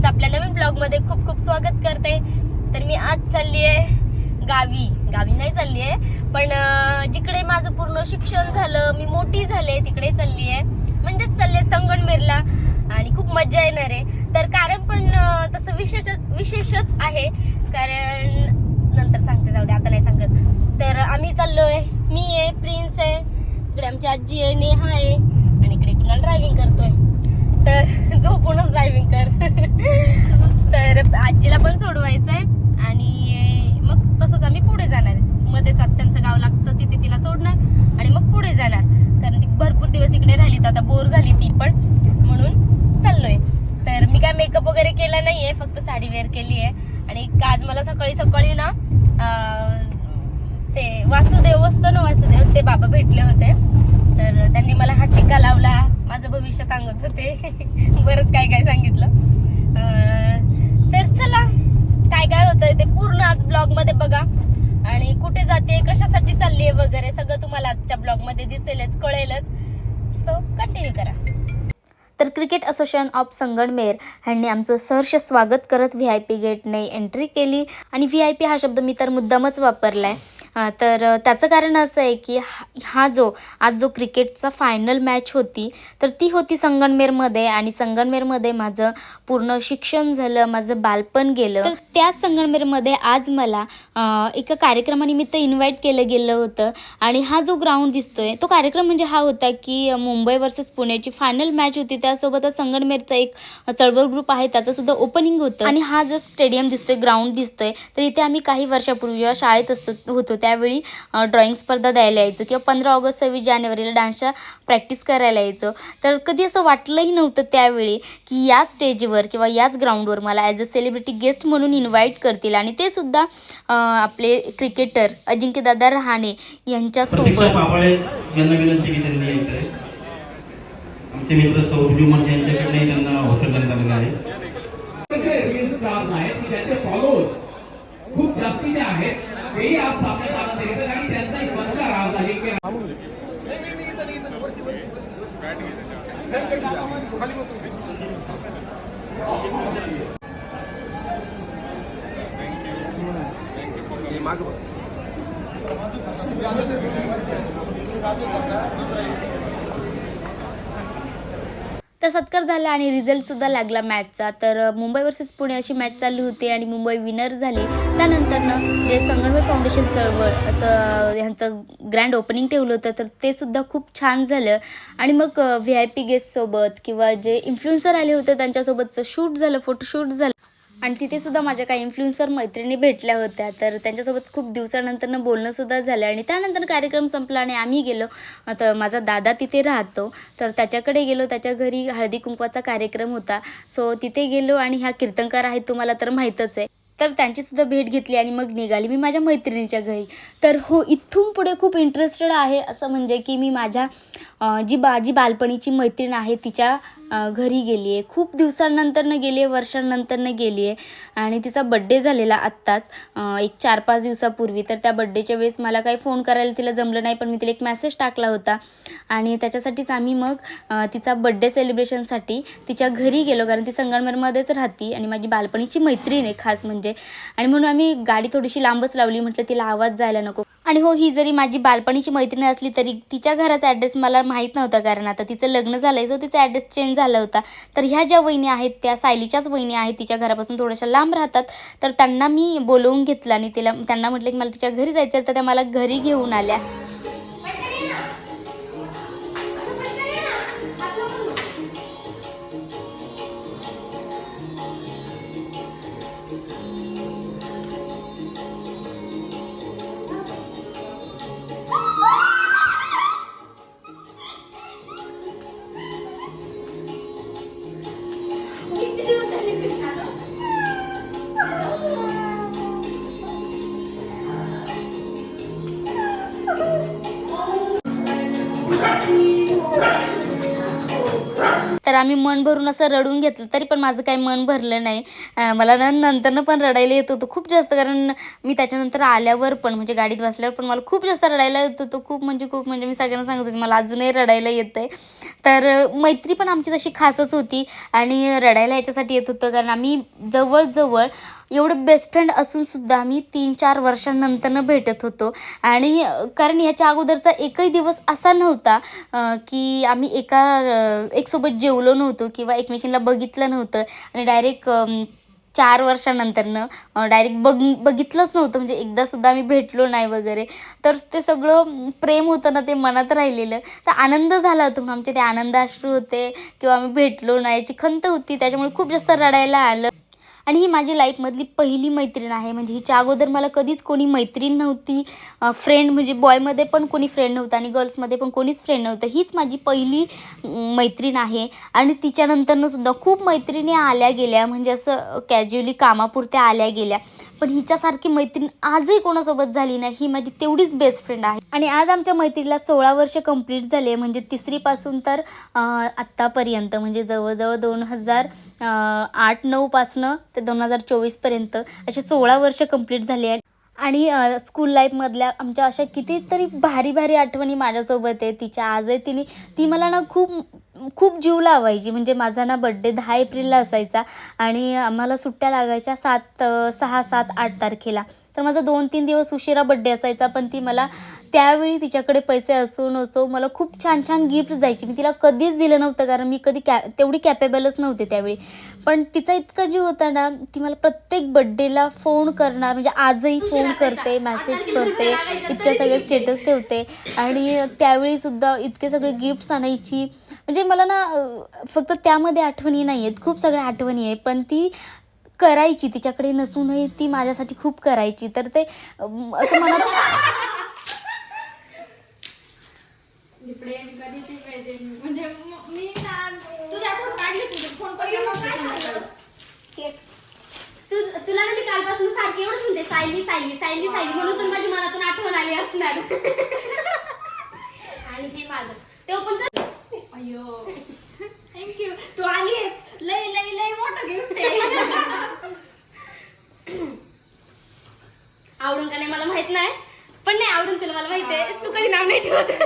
सर्वांचं आपल्या नवीन ब्लॉगमध्ये खूप खूप स्वागत करते. तर मी आज चालली आहे गावी. गावी नाही चालली आहे पण जिकडे माझं पूर्ण शिक्षण झालं मी मोठी झाले तिकडे चालली आहे. म्हणजेच चालले संगणमेरला आणि खूप मजा येणार आहे. तर कारण पण तसं विशेष विशेषच आहे. कारण नंतर सांगते जाऊ दे आता नाही सांगत. तर आम्ही चाललोय मी आहे प्रिन्स आहे इकडे आमची आजी आहे नेहा आहे आणि इकडे कुणाला ड्रायव्हिंग करतोय. तर झोपूनच ड्रायव्हिंग कर. तर आजीला पण सोडवायचं आहे आणि मग तसंच आम्ही पुढे जाणार. मध्येच आत्यांचं त्यांचं गाव लागतं तिथे तिला सोडणार आणि मग पुढे जाणार. कारण ती भरपूर दिवस इकडे राहिली तर आता बोर झाली ती पण. म्हणून चाललोय. तर मी काय मेकअप वगैरे केला नाहीये फक्त साडी वेअर केली आहे. आणि आज मला सकाळी सकाळी ना ते वासुदेव असतं ना वासुदेव ते बाबा भेटले होते. तर त्यांनी मला हा टिका लावला. माझं भविष्य सांगत होते. बरंच काय काय सांगितलं. तर चला काय काय होतंय ते पूर्ण आज ब्लॉगमध्ये बघा. आणि कुठे जाते कशासाठी चालली आहे वगैरे सगळं तुम्हाला आजच्या ब्लॉगमध्ये दिसेलच कळेलच. सो कंटिन्यू करा. तर क्रिकेट असोसिएशन ऑफ संगणमेर ह्यांनी आमचं सहर्ष स्वागत करत व्ही आय पी गेटने एंट्री केली. आणि व्ही आय पी हा शब्द मी तर मुद्दामच वापरला आहे तर त्याचं कारण असं आहे की हा हा जो आज जो क्रिकेटचा फायनल मॅच होती तर ती होती संगणमेरमध्ये आणि संगणमेरमध्ये माझं पूर्ण शिक्षण झालं माझं बालपण गेलं. तर त्याच संगणमेरमध्ये आज मला एका कार्यक्रमानिमित्त इन्व्हाइट केलं गेलं होतं आणि हा जो ग्राउंड दिसतोय तो कार्यक्रम म्हणजे हा होता की मुंबई वर्सेस पुण्याची फायनल मॅच होती. त्यासोबतच संगणमेरचा एक चळवळ ग्रुप आहे त्याचं सुद्धा ओपनिंग होतं. आणि हा जो स्टेडियम दिसतोय ग्राउंड दिसतोय तर इथे आम्ही काही वर्षापूर्वी जेव्हा शाळेत असतो होतो त्यावेळी ड्रॉइंग स्पर्धा द्यायला यायचो किंवा पंधरा ऑगस्ट सव्वीस जानेवारीला डान्सच्या प्रॅक्टिस करायला यायचो. तर कधी असं वाटलंही नव्हतं त्यावेळी की या स्टेजवर किंवा याच ग्राउंडवर मला ॲज अ सेलिब्रिटी गेस्ट म्हणून इन्व्हाइट करतील. आणि ते सुद्धा आपले क्रिकेटर अजिंक्यदादा रहाणे यांच्यासोबत. आमचे मित्र सौरभ जुमन यांच्याकडे त्यांना आलेलं आहे. असे रील स्टार्स आहेत की ज्यांचे फॉलोअर्स खूप जास्तीचे आहेत तेही आज सामने चालत येतात आणि त्यांचाही राव झाली अजिंक्य तर सत्कार झाला आणि रिझल्ट सुद्धा लागला मॅचचा तर मुंबई वर्सेस पुणे अशी मॅच चालली होती आणि मुंबई विनर झाली. त्यानंतरनं जे संगमनेर फाउंडेशन चळवळ असं ह्यांचं ग्रँड ओपनिंग ठेवलं होतं तर ते सुद्धा खूप छान झालं. आणि मग व्ही आय पी गेस्टसोबत किंवा जे इन्फ्लुएन्सर आले होते त्यांच्यासोबतचं शूट झालं फोटोशूट झालं. आणि तिथे सुद्धा माझ्या काही इन्फ्लुएन्सर मैत्रिणी भेटल्या होत्या. तर त्यांच्यासोबत खूप दिवसानंतरनं बोलणं सुद्धा झालं. आणि त्यानंतर कार्यक्रम संपला आणि आम्ही गेलो. तर माझा दादा तिथे राहतो. तर त्याच्याकडे गेलो. त्याच्या घरी हळदी कुंकवाचा कार्यक्रम होता. सो तिथे गेलो आणि ह्या कीर्तनकार आहेत तुम्हाला तर माहीतच आहे. तर त्यांचीसुद्धा भेट घेतली आणि मग निघाली मी माझ्या मैत्रिणीच्या घरी. तर हो इथून पुढे खूप इंटरेस्टेड आहे असं म्हणजे की मी माझ्या जी बा जी बालपणीची मैत्रीण आहे तिच्या घरी गेली आहे खूप दिवसांनंतरनं गेली आहे वर्षांनंतरनं गेली आहे आणि तिचा बड्डे झालेला आत्ताच. एक चार पाच दिवसापूर्वी. तर त्या बड्डेच्या वेळेस मला काही फोन करायला तिला जमलं नाही पण मी तिला एक मेसेज टाकला होता. आणि त्याच्यासाठीच आम्ही मग तिचा बड्डे सेलिब्रेशनसाठी तिच्या घरी गेलो. कारण ती संगमनेरमध्येच राहती आणि माझी बालपणीची मैत्रीण आहे खास म्हणजे. आणि म्हणून आम्ही गाडी थोडीशी लांबच लावली. म्हटलं तिला आवाज जायला नको. आणि हो ही जरी माझी बालपणीची मैत्रीण असली तरी तिच्या घराचा ॲड्रेस मला माहीत नव्हता कारण आता तिचं लग्न झालं आहे सो तिचा ॲड्रेस चेंज झाला होता. तर ह्या ज्या वहिनी आहेत त्या सायलीच्याच वहिनी आहेत तिच्या घरापासून थोड्याशा लांब राहतात. तर त्यांना मी बोलवून घेतलं आणि तिला त्यांना म्हटलं की मला तिच्या घरी जायचं आहे तर त्या मला घरी घेऊन आल्या. तर आम्ही मन भरून असं रडून घेतलं तरी पण माझं काही मन भरलं नाही. मला ना नंतरनं पण रडायला येत होतं खूप जास्त कारण मी त्याच्यानंतर आल्यावर पण म्हणजे गाडीत बसल्यावर पण मला खूप जास्त रडायला येत होतं. खूप म्हणजे खूप म्हणजे मी सगळ्यांना सांगत होते मला अजूनही रडायला येतं आहे तर मैत्री पण आमची तशी खासच होती आणि रडायला याच्यासाठी येत होतं कारण आम्ही जवळजवळ एवढं बेस्ट फ्रेंड असूनसुद्धा आम्ही तीन चार वर्षांनंतरनं भेटत होतो. आणि कारण ह्याच्या अगोदरचा एकही दिवस असा नव्हता की आम्ही एका एकसोबत जेवलो नव्हतो किंवा एकमेकींना बघितलं नव्हतं. आणि डायरेक्ट चार वर्षानंतरनं डायरेक्ट बघ बघितलंच नव्हतं. म्हणजे एकदासुद्धा आम्ही भेटलो नाही वगैरे. तर ते सगळं प्रेम होतं ना ते मनात राहिलेलं. तर आनंद झाला होता. म्हणून आमचे ते आनंदाश्रू होते किंवा आम्ही भेटलो नाही. याची खंत होती. त्याच्यामुळे खूप जास्त रडायला आलं. आणि ही माझी लाईफमधली पहिली मैत्रीण आहे. म्हणजे हिच्या अगोदर मला कधीच कोणी मैत्रीण नव्हती. फ्रेंड म्हणजे बॉयमध्ये पण कोणी फ्रेंड नव्हतं आणि गर्ल्समध्ये पण कोणीच फ्रेंड नव्हतं. हीच माझी पहिली मैत्रीण आहे. आणि तिच्यानंतरनं सुद्धा खूप मैत्रिणी आल्या गेल्या. म्हणजे असं कॅज्युअली कामापुरत्या आल्या गेल्या. पण हिच्यासारखी मैत्रीण आजही कोणासोबत झाली नाही. ही माझी तेवढीच बेस्ट फ्रेंड आहे. आणि आज आमच्या मैत्रीला सोळा वर्ष कंप्लीट झाले. म्हणजे तिसरीपासून तर आत्तापर्यंत. म्हणजे जवळजवळ दोन हजार आठ नऊपासनं ते दोन हजार चोवीसपर्यंत असे सोळा वर्ष कंप्लीट झाली आहे आणि स्कूल लाईफमधल्या आमच्या अशा कितीतरी भारी भारी आठवणी माझ्यासोबत आहे तिच्या आजही तिने ती मला ना खूप खूप जीव लावायची. म्हणजे माझा ना बड्डे दहा एप्रिलला असायचा आणि आम्हाला सुट्ट्या लागायच्या सात सहा सात आठ तारखेला. तर माझा दोन तीन दिवस उशिरा बड्डे असायचा पण ती मला त्यावेळी तिच्याकडे पैसे असो नसो मला खूप छान छान गिफ्ट्स द्यायची. मी तिला कधीच दिलं नव्हतं कारण मी कधी कॅ तेवढी कॅपेबलच नव्हते त्यावेळी. पण तिचा इतका जीव होता ना ती मला प्रत्येक बड्डेला फोन करणार म्हणजे आजही फोन करते मेसेज करते इतके सगळे स्टेटस ठेवते. आणि त्यावेळीसुद्धा इतके सगळे गिफ्ट्स आणायची. म्हणजे मला ना फक्त त्यामध्ये आठवणी नाही आहेत खूप सगळ्या आठवणी आहे. पण ती करायची तिच्याकडे नसूनही ती माझ्यासाठी खूप करायची. तर ते असं पाहिजे? म्हणजे म- मी ना तुझ्या आठवण काढली तुझे. फोन पण केला होता संध्याकाळी. तू तुला ना ती कालपासून सारखी एवढंच म्हणते सायली सायली सायली सायली. म्हणून तर माझी मनातून आठवण आली असणार. आणि हे माझं. तेव्हा पण तर- अय्यो. थँक्यू तू आलीस लय लय लय मोठं गिफ्ट आहे. आवडून का नाही मला माहीत नाही पण नाही आवडून तुला मला माहिती आहे. तू कधी नाव नाही ठेवत.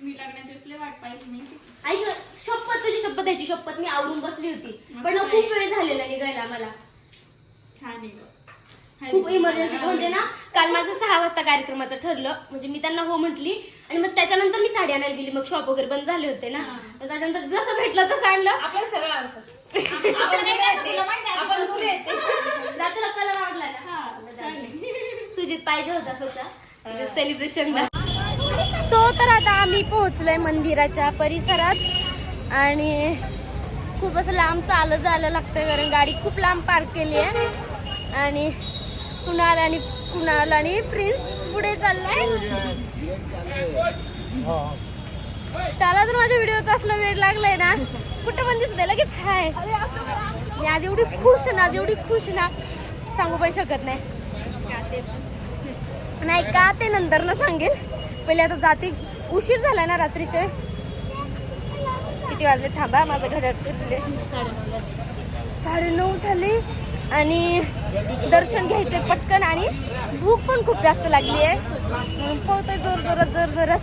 मी लग्नाची असले वाट पाहिली मी. ऐक ना, शपथ तुझी शपथ याची शपथ. मी आवरून बसली होती. पण खूप वेळ झालेला निघायला मला छान आहे. खूप इमर्जन्सी म्हणजे ना काल माझं सहा वाजता कार्यक्रमाचं ठरलं. म्हणजे मी त्यांना हो म्हटली. आणि मग त्याच्यानंतर साडी आणायला गेली मग शॉप वगैरे बंद झाले होते ना. मग त्याच्यानंतर जसं भेटलं तसं आणलं. सगळं आपण हा, आहे. सुजित पाहिजे होता स्वतः. सेलिब्रेशनला सो तर आता आम्ही पोहोचलोय मंदिराच्या परिसरात. आणि खूप असं लांब चालत जायला लागतंय कारण गाडी खूप लांब पार्क केली आहे आणि कुणाल आणि कुणाल आणि प्रिन्स पुढे चाललाय. त्याला तर माझ्या व्हिडिओचा असला वेळ लागलाय ना कुठं पण दिसत लगेच हाय. मी आज एवढी खुश ना आज एवढी खुश ना सांगू पण शकत नाही. नाही का ते नंतर ना सांगेल. पहिले आता जाते उशीर झाला ना रात्रीचे. किती वाजले? थांबा माझं घड्याळ फिरले साडेनऊ झाले. आणि दर्शन घ्यायचे पटकन आणि भूक पण खूप जास्त लागली आहे पळतोय जोर जोरात जोर जोरात.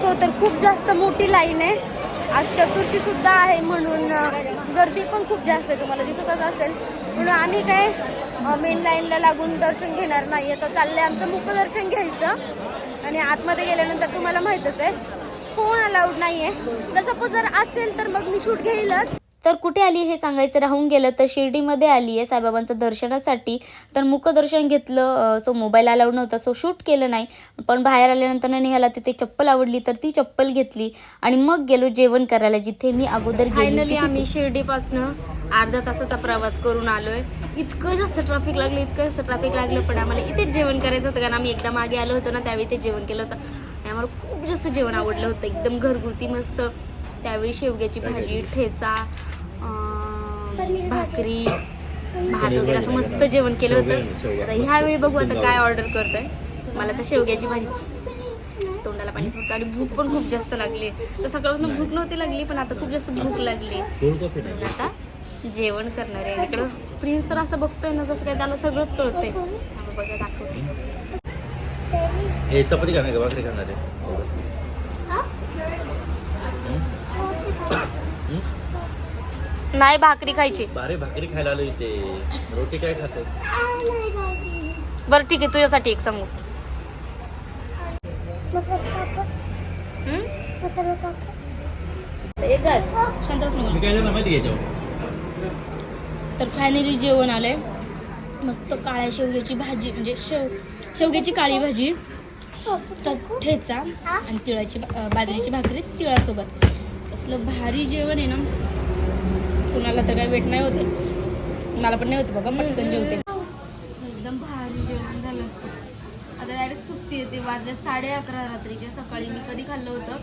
सो तर खूप जास्त मोठी लाईन आहे. आज चतुर्थी सुद्धा आहे म्हणून गर्दी पण खूप जास्त आहे तुम्हाला दिसतच असेल. म्हणून आम्ही काय मेन लाईनला लागून दर्शन घेणार नाही तर चाललंय आमचं मुखदर्शन घ्यायचं. आणि आतमध्ये गेल्यानंतर तुम्हाला माहीतच आहे फोन अलाउड नाही आहे जर सपोज जर असेल तर मग मी शूट घेईलच. तर कुठे आली हे सांगायचं? राहून गेलं तर शिर्डीमध्ये आली आहे साईबाबांचं दर्शनासाठी. तर मुखदर्शन घेतलं सो मोबाईल अलाउड नव्हता सो शूट केलं नाही. पण बाहेर आल्यानंतर नेहाला तिथे चप्पल आवडली तर ती चप्पल घेतली आणि मग गेलो जेवण करायला जिथे मी अगोदर गेली आम्ही शिर्डीपासनं अर्धा तासाचा प्रवास करून आलोय. इतकं जास्त ट्रॅफिक लागलं इतकं जास्त ट्रॅफिक लागलं पण आम्हाला इथेच जेवण करायचं होतं कारण आम्ही एकदा मागे आलो होतो ना त्यावेळी ते जेवण केलं होतं. आणि आम्हाला खूप जास्त जेवण आवडलं होतं एकदम घरगुती मस्त. त्यावेळी शेवग्याची भाजी ठेचा भाकरी भात वगैरे असं मस्त जेवण केलं होतं. आता ह्यावेळी बघू आता काय ऑर्डर करतोय. मला तर शेवग्याची भाजी तोंडाला मला पाणीपुरी आणि भूक पण खूप जास्त लागली. तर सकाळपासून भूक नव्हती लागली पण आता खूप जास्त भूक लागली. आता जेवण करणार आहे. इकडं प्रिन्स तर असं बघतोय ना जसं काय त्याला सगळंच कळतंय. बघा दाखवते. चपाती खाणार का? भाकरी खाणार आहे? नाही भाकरी खायची बारे भाकरी खायला आलो इथे रोटी काय खातो बरं ठीक आहे तुझ्यासाठी एक सांगू हम्म? एक आहे. शांत बस ना. मी काय झालं माहिती घ्यायच्यावर तर फायनली जेवण आलंय मस्त काळ्या शेवग्याची भाजी म्हणजे शेव शेवग्याची काळी भाजी त्यात ठेचा आणि तिळाची भा- अं, बाजरीची भाकरी तिळासोबत असलं भारी जेवण आहे ना कुणाला तर काय वेट नाही होते. मला पण नाही होते बाबा पटकन जेवते. एकदम भारी जेवण झालं. आता डायरेक्ट सुस्ती येते. वाजले साडे अकरा रात्रीच्या सकाळी. मी कधी खाल्लं होतं?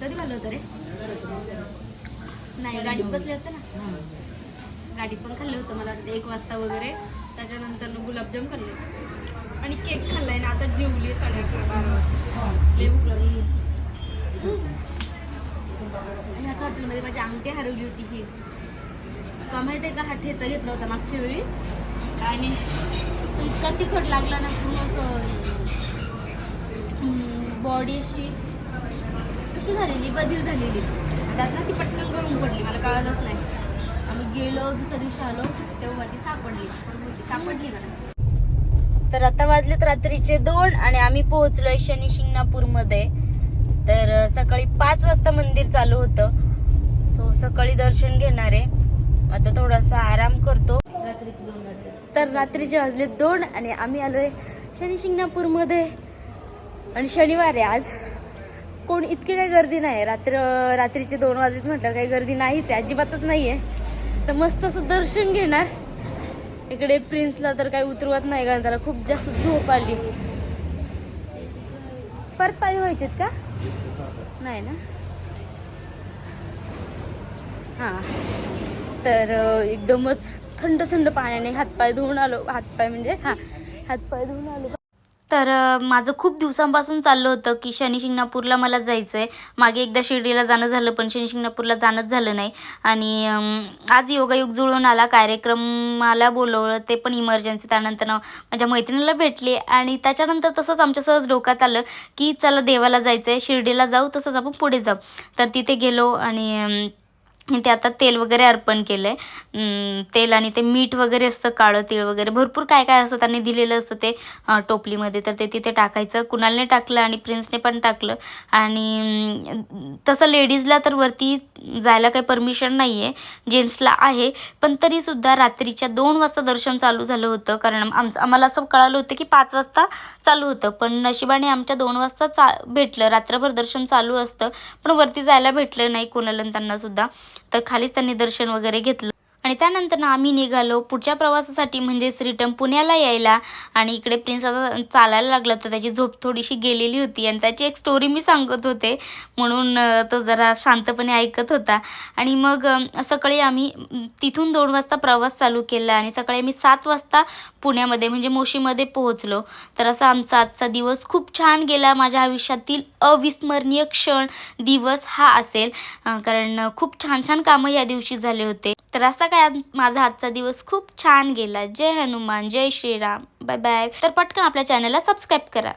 कधी खाल्लं होतं रे? नाही गाडीत बसले होते ना. गाडीत पण खाल्लं होतं मला वाटतं. एक वाजता वगैरे. त्याच्यानंतर गुलाबजाम खाल्ले. आणि केक खाल्लाय ना. आता जेवली साडे अकरा बारा वाजता. लय ह्याच हॉटेलमध्ये माझी अंगठी हरवली होती ही. का माहिती आहे का? हा ठेचा घेतला होता मागच्या वेळी. आणि तो इतका तिखट लागला ना पूर्ण असं बॉडी अशी कशी झालेली बदल झालेली. त्यात ना ती पटकन गळून पडली मला कळालंच नाही. आम्ही गेलो दुसऱ्या दिवशी आलो तेव्हा ती सापडली सापडली मला. तर आता वाजलेत रात्रीचे दोन आणि आम्ही पोहोचलोय शनी शिंगणापूरमध्ये. तर सकाळी पाच वाजता मंदिर चालू होतं. सो सकाळी दर्शन घेणार आहे. आता थोडासा आराम करतो. दोन तर रात्रीचे वाजले दोन आणि आम्ही आलोय शनी शिंगणापूरमध्ये. आणि शनिवार आहे आज. कोण इतकी काही गर्दी नाही. रात्र रात्रीचे दोन वाजत म्हटलं काही गर्दी नाहीच आहे. अजिबातच नाही आहे तर मस्त असं दर्शन घेणार. इकडे प्रिन्सला तर काही उतरवत नाही कारण त्याला खूप जास्त झोप आली. परत पायी व्हायचेत का? नाही ना? हां. तर एकदमच थंड थंड पाण्याने हातपाय धुवून आलो. हातपाय म्हणजे हां. हातपाय धुवून आलो. तर माझं खूप दिवसांपासून चाललं होतं की शनी शिंगणापूरला मला जायचं आहे मागे एकदा शिर्डीला जाणं झालं पण शनी शिंगणापूरला जाणंच झालं नाही. आणि आज योगायोग जुळून आला कार्यक्रमाला बोलवलं ते पण इमर्जन्सी त्यानंतर माझ्या मैत्रिणीला भेटले. आणि त्याच्यानंतर तसंच आमच्या सहज डोक्यात आलं की चला देवाला जायचं आहे शिर्डीला जाऊ तसंच आपण पुढे जाऊ. तर तिथे गेलो आणि ते आता तेल वगैरे अर्पण केलं आहे तेल आणि ते मीठ वगैरे असतं काळं तीळ वगैरे. भरपूर काय काय असतं त्यांनी दिलेलं असतं ते टोपलीमध्ये. तर ते तिथे टाकायचं. कुणालने टाकलं आणि प्रिन्सने पण टाकलं. आणि तसं लेडीजला तर वरती जायला काही परमिशन नाही आहे जेंट्सला आहे. पण तरीसुद्धा रात्रीच्या दोन वाजता दर्शन चालू झालं होतं. कारण आमचं आम्हाला असं कळालं होतं की पाच वाजता चालू होतं. पण नशिबाने आमच्या दोन वाजता चा भेटलं. रात्रभर दर्शन चालू असतं. पण वरती जायला भेटलं नाही कुणाला त्यांनासुद्धा. तर खालीच त्यांनी दर्शन वगैरे घेतलं. आणि त्यानंतर ना आम्ही निघालो. पुढच्या प्रवासासाठी म्हणजेच रिटर्न पुण्याला यायला आणि इकडे प्रिन्स आता चालायला लागला तर त्याची झोप थोडीशी गेलेली होती आणि त्याची एक स्टोरी मी सांगत होते. म्हणून तो जरा शांतपणे ऐकत होता. आणि मग सकाळी आम्ही तिथून दोन वाजता प्रवास चालू केला आणि सकाळी आम्ही सात वाजता पुण्यामध्ये म्हणजे मोशीमध्ये पोहोचलो. तर असा आमचा आजचा दिवस खूप छान गेला. माझ्या आयुष्यातील अविस्मरणीय क्षण दिवस हा असेल. कारण खूप छान छान कामं या दिवशी झाले होते. तर असा काय काय माझा आजचा दिवस खूप छान गेला. जय हनुमान जय श्रीराम. Bye bye. तर पटकन आपल्या चॅनलला सबस्क्राईब करा.